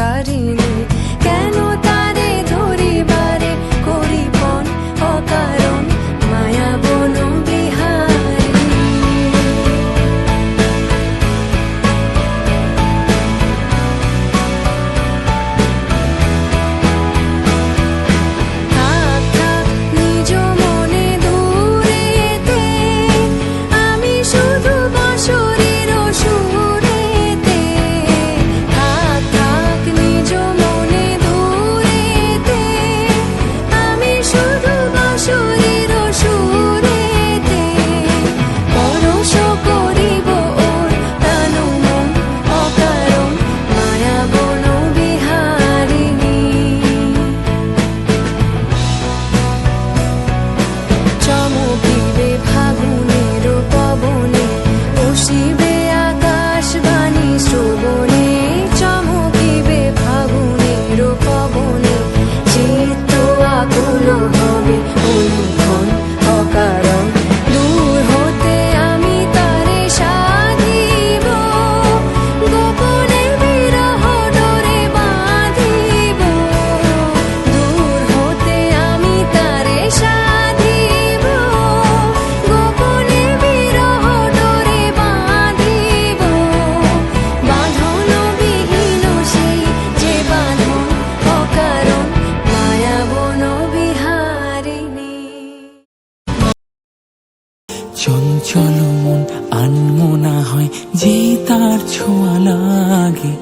deixar চঞ্চল মন আনমনা হয় যে তার ছোঁয়া লাগে।